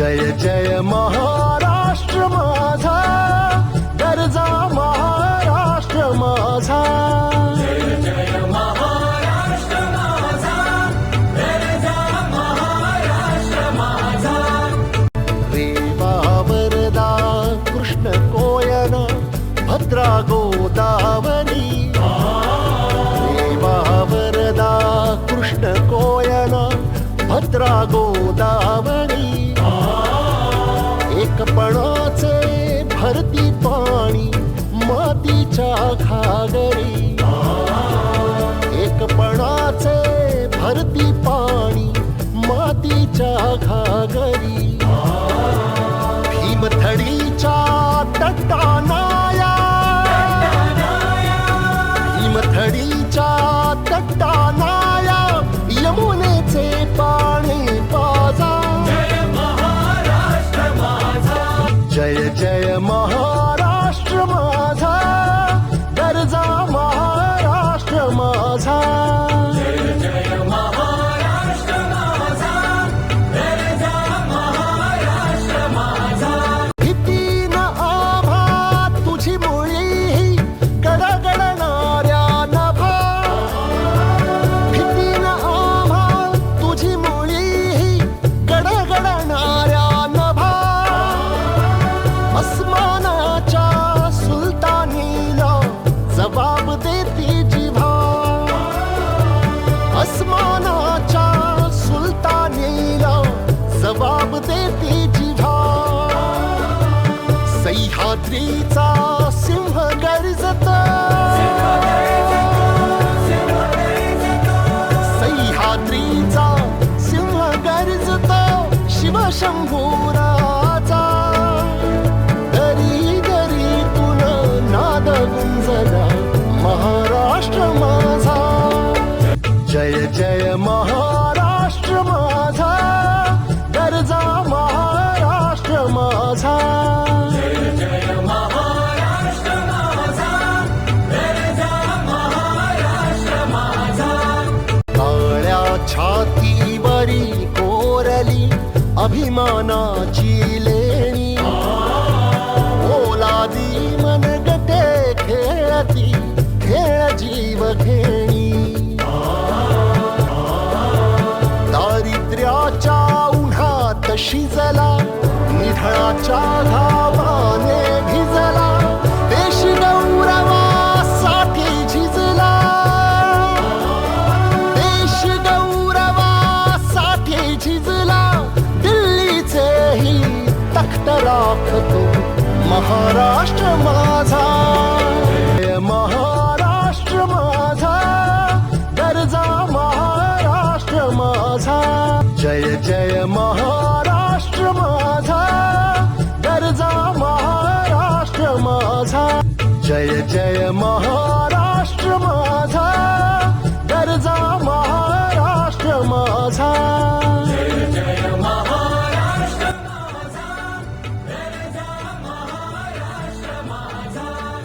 जय जय महाराष्ट्र माझा. भरती पाणी मातीच्या घागरी एकपणाचे भरती पाणी मातीच्या घागरी अस्मानाच्या सुलतानीला जबाब देती जिव्हा अस्मानाच्या सुलतानीला जबाब देती जिव्हा सह्याद्रीचा सिंह गर्जत. सह्याद्रीचा सिंह गर्जत. शिवशंभूरा अभिमानाची लेणी. ओलादी मनगटे खेळती खेळ जीव घेणी. दारिद्र्याच्या उन्हात शिजला निधळाच्या घा राखतो. महाराष्ट्र माझा. जय महाराष्ट्र माझा. दर्जा महाराष्ट्र माझा. जय जय महाराष्ट्र माझा. दर्जा महाराष्ट्र माझा. जय जय महा